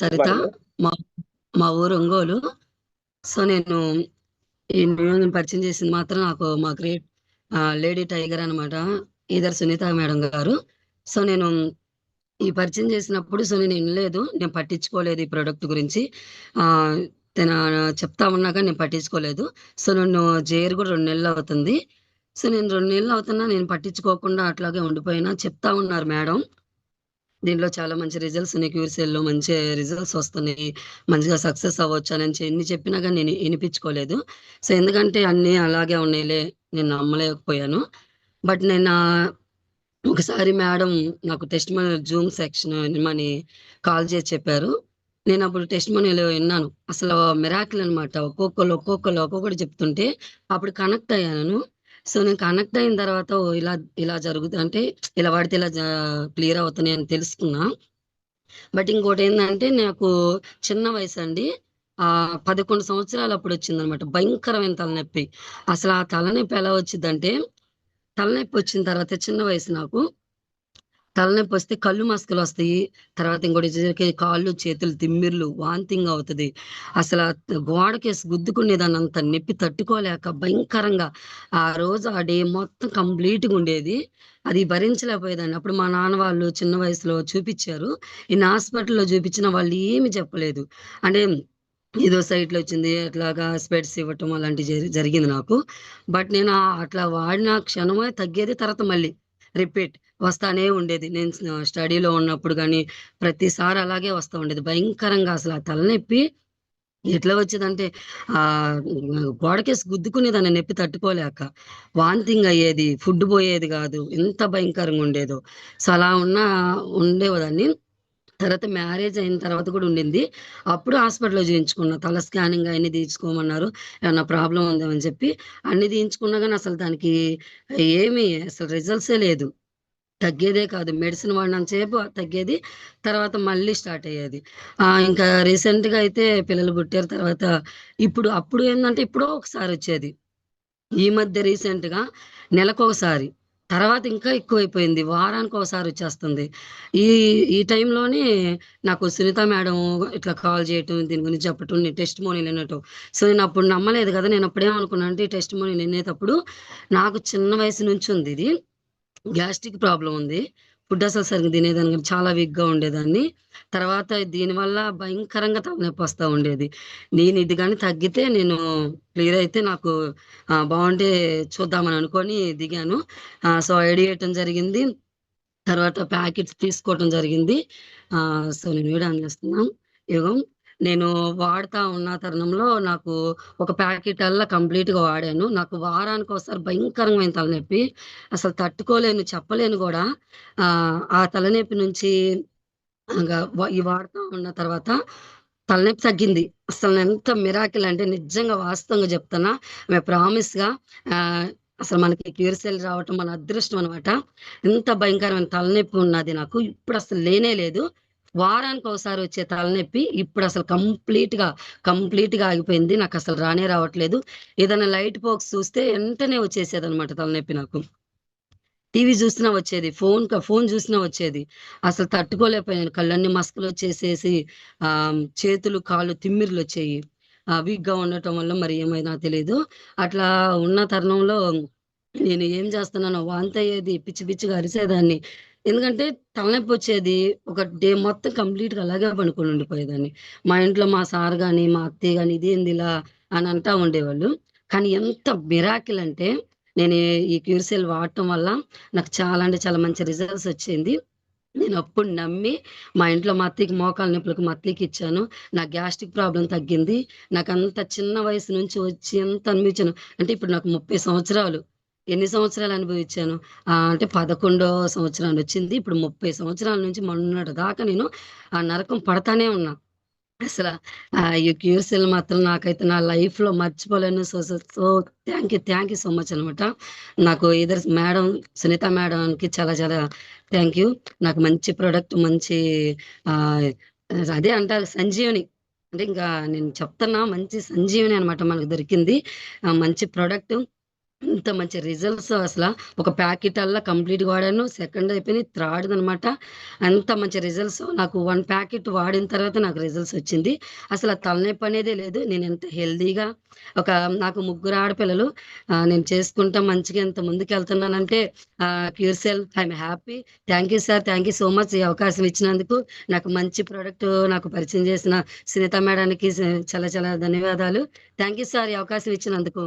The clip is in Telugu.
సరిత మా మా ఊరు ఒంగోలు. సో నేను ఈ నేను పరిచయం చేసింది మాత్రం నాకు మా గ్రేట్ లేడీ టైగర్ అనమాట ఈధర్ సునీత మేడం గారు. సో నేను ఈ పరిచయం చేసినప్పుడు సో నేను వినలేదు. నేను పట్టించుకోలేదు ఈ ప్రోడక్ట్ గురించి. తన చెప్తా ఉన్నాక నేను పట్టించుకోలేదు. సో నన్ను జేరు కూడా రెండు నెలలు అవుతుంది. సో నేను రెండు నెలలు అవుతున్నా నేను పట్టించుకోకుండా అట్లాగే ఉండిపోయినా చెప్తా ఉన్నారు మేడం. దీంట్లో చాలా మంచి రిజల్ట్స్ ఉన్నాయి. క్యూర్సెల్లో మంచి రిజల్ట్స్ వస్తున్నాయి. మంచిగా సక్సెస్ అవ్వచ్చు అని ఎన్ని చెప్పినా కానీ నేను వినిపించుకోలేదు. సో ఎందుకంటే అన్నీ అలాగే ఉన్నాయిలే నేను నమ్మలేకపోయాను. బట్ నేను ఒకసారి మేడం నాకు టెస్ట్ మనీ జూమ్ సెక్షన్ అని కాల్ చేసి చెప్పారు. నేను అప్పుడు టెస్ట్ మనీలో విన్నాను. అసలు మిరాకిల్ అనమాట ఒక్కొక్కరు ఒక్కొక్కరు ఒక్కొక్కటి చెప్తుంటే అప్పుడు కనెక్ట్ అయ్యాను. సో నేను కనెక్ట్ అయిన తర్వాత ఇలా ఇలా జరుగుతుంది అంటే ఇలా వాడితే ఇలా క్లియర్ అవుతున్నాయి అని తెలుసుకున్నా. బట్ ఇంకోటి ఏంటంటే నాకు చిన్న వయసు అండి ఆ పదకొండు సంవత్సరాలు అప్పుడు వచ్చింది అనమాట భయంకరమైన తలనొప్పి. అసలు ఆ తలనొప్పి ఎలా వచ్చిందంటే తలనొప్పి వచ్చిన తర్వాత చిన్న వయసు నాకు. తలనొప్పి వస్తే కళ్ళు మస్కలు వస్తాయి. తర్వాత ఇంకోటి వచ్చేసరికి కాళ్ళు చేతులు తిమ్మిర్లు వాంతింగ్ అవుతుంది. అసలు ఆ గోడకేసి గుద్దుకునేదాన్ని అంత నొప్పి తట్టుకోలేక భయంకరంగా ఆ రోజు ఆ డే మొత్తం కంప్లీట్గా ఉండేది. అది భరించలేకపోయేదాన్ని. అప్పుడు మా నాన్న వాళ్ళు చిన్న వయసులో చూపించారు. ఇన్ని హాస్పిటల్లో చూపించిన వాళ్ళు ఏమి చెప్పలేదు. అంటే ఏదో సైట్లో వచ్చింది అట్లాగా స్పెడ్స్ ఇవ్వటం అలాంటివి జరిగింది నాకు. బట్ నేను అట్లా వాడిన క్షణమే తగ్గేది తర్వాత మళ్ళీ రిపీట్. వస్తానే ఉండేది. నేను స్టడీలో ఉన్నప్పుడు కానీ ప్రతిసారి అలాగే వస్తూ ఉండేది. భయంకరంగా అసలు ఆ తలనొప్పి ఎట్లా వచ్చేదంటే ఆ గోడకేసి గుద్దుకునేదాన్ని నొప్పి తట్టుకోలేక. వాంతింగ్ అయ్యేది ఫుడ్ పోయేది కాదు. ఎంత భయంకరంగా ఉండేదో. సో అలా ఉన్న ఉండేవదాన్ని. తర్వాత మ్యారేజ్ అయిన తర్వాత కూడా ఉండింది. అప్పుడు హాస్పిటల్లో చేయించుకున్నా. తల స్కానింగ్ అన్ని తీయించుకోమన్నారు. ఏమన్నా ప్రాబ్లం ఉందేమని చెప్పి అన్ని తీయించుకున్నా కానీ అసలు దానికి ఏమీ అసలు రిజల్ట్సే లేదు. తగ్గేదే కాదు. మెడిసిన్ వాడినంతసేపు తగ్గేది తర్వాత మళ్ళీ స్టార్ట్ అయ్యేది. ఇంకా రీసెంట్గా అయితే పిల్లలు పుట్టారు తర్వాత ఇప్పుడు అప్పుడు ఏంటంటే ఇప్పుడో ఒకసారి వచ్చేది. ఈ మధ్య రీసెంట్గా నెలకొకసారి తర్వాత ఇంకా ఎక్కువైపోయింది. వారానికి ఒకసారి వచ్చేస్తుంది. ఈ ఈ టైంలోనే నాకు సునీత మేడం ఇట్లా కాల్ చేయటం దీని గురించి చెప్పటం నేను టెస్ట్ మోనీలు వినటం సో నేను అప్పుడు నమ్మలేదు కదా. నేను అప్పుడేమనుకున్నాను అంటే ఈ టెస్ట్ మోనీలు వినేటప్పుడు నాకు చిన్న వయసు నుంచి ఉంది ఇది. గ్యాస్ట్రిక్ ప్రాబ్లం ఉంది. ఫుడ్ అసలు సరిగ్గా తినేదానికి చాలా వీక్గా ఉండేదాన్ని. తర్వాత దీనివల్ల భయంకరంగా తలనొప్పి వస్తూ ఉండేది. నేను ఇది కానీ తగ్గితే నేను క్లియర్ అయితే నాకు బాగుంటే చూద్దామని అనుకొని దిగాను. సో ఐడి చేయటం జరిగింది. తర్వాత ప్యాకెట్స్ తీసుకోవటం జరిగింది. సో నేను వీడియో ఆన్ చేస్తున్నాను. యుగం నేను వాడుతా ఉన్న తరుణంలో నాకు ఒక ప్యాకెట్ అల్లా కంప్లీట్గా వాడాను. నాకు వారానికి ఒకసారి భయంకరమైన తలనొప్పి. అసలు తట్టుకోలేను చెప్పలేను కూడా. ఆ ఆ తలనొప్పి నుంచి ఇంకా ఈ వాడుతా ఉన్న తర్వాత తలనొప్పి తగ్గింది. అసలు ఎంత మిరాకిల్ అంటే నిజంగా వాస్తవంగా చెప్తున్నా. మేము ప్రామిస్గా అసలు మనకి క్యూర్సెల్ రావటం మన అదృష్టం అనమాట ఎంత భయంకరమైన తలనొప్పి ఉన్నది నాకు. ఇప్పుడు అసలు లేనే లేదు. వారానికి ఒకసారి వచ్చే తలనొప్పి ఇప్పుడు అసలు కంప్లీట్గా కంప్లీట్గా ఆగిపోయింది. నాకు అసలు రానే రావట్లేదు. ఏదైనా లైట్ పోక్స్ చూస్తే వెంటనే వచ్చేసేది అనమాట తలనొప్పి నాకు. టీవీ చూసినా వచ్చేది ఫోన్ ఫోన్ చూసినా వచ్చేది. అసలు తట్టుకోలేకపోయాను. కళ్ళన్నీ మస్కులు వచ్చేసేసి ఆ చేతులు కాళ్ళు తిమ్మిర్లు వచ్చేయి. ఆ వీక్గా ఉండటం వల్ల మరి ఏమైనా తెలియదు అట్లా ఉన్న తరుణంలో నేను ఏం చేస్తున్నానో వాంతయ్యేది పిచ్చి పిచ్చిగా అరిసేదాన్ని. ఎందుకంటే తలనొప్పి వచ్చేది ఒక డే మొత్తం కంప్లీట్గా అలాగే పడుకొని ఉండిపోయేదాన్ని. మా ఇంట్లో మా సార్ గాని మా అత్తయ్య గాని ఇదేంది ఇలా అని అంటా ఉండేవాళ్ళు. కానీ ఎంత మిరాకిల్ అంటే నేను ఈ- క్యూర్సెల్ వాడటం వల్ల నాకు చాలా అంటే చాలా మంచి రిజల్ట్స్ వచ్చింది. నేను అప్పుడు నమ్మి మా ఇంట్లో మా అత్తయ్యకి మోకాల నొప్పులకు మా అత్తయ్యకి ఇచ్చాను. నా గ్యాస్ట్రిక్ ప్రాబ్లం తగ్గింది. నాకు అంత చిన్న వయసు నుంచి వచ్చి ఎంత అనిపించాను అంటే ఇప్పుడు నాకు ముప్పై సంవత్సరాలు. ఎన్ని సంవత్సరాలు అనుభవించాను? అంటే పదకొండో సంవత్సరాలు వచ్చింది. ఇప్పుడు ముప్పై సంవత్సరాల నుంచి మొన్నటి దాకా నేను ఆ నరకం పడతానే ఉన్నా. అసలు ఆ, ఈ క్యూర్సెల్ మాత్రం నాకైతే నా లైఫ్లో మర్చిపోలేను. So so thank you thank you so much అనమాట నాకు ఇద్దరు మేడం సునీత మేడంకి చాలా చాలా థ్యాంక్ యూ నాకు మంచి ప్రోడక్ట్ మంచి ఆ అదే అంటారు సంజీవని. అంటే ఇంకా నేను చెప్తున్నా మంచి సంజీవని అనమాట మనకు దొరికింది. మంచి ప్రోడక్ట్ ఇంత మంచి రిజల్ట్స్ అసలు ఒక ప్యాకెట్ అల్లా కంప్లీట్ వాడాను. సెకండ్ అయిపోయింది. థర్డ్‌దనమాట. అంత మంచి రిజల్ట్స్ నాకు వన్ ప్యాకెట్ వాడిన తర్వాత నాకు రిజల్ట్స్ వచ్చింది. అసలు తలనొప్పి అనేదే లేదు. నేను ఎంత హెల్తీగా ఒక నాకు ముగ్గురు ఆడపిల్లలు. నేను చేసుకుంటా మంచిగా ఇంత ముందుకెళ్తున్నానంటే cure cell I'm happy. Thank you sir. Thank you so much ఈ అవకాశం ఇచ్చినందుకు. నాకు మంచి ప్రోడక్ట్ నాకు పరిచయం చేసిన సునీత మేడానికి చాలా చాలా ధన్యవాదాలు. థ్యాంక్ యూ సార్ ఈ అవకాశం ఇచ్చినందుకు.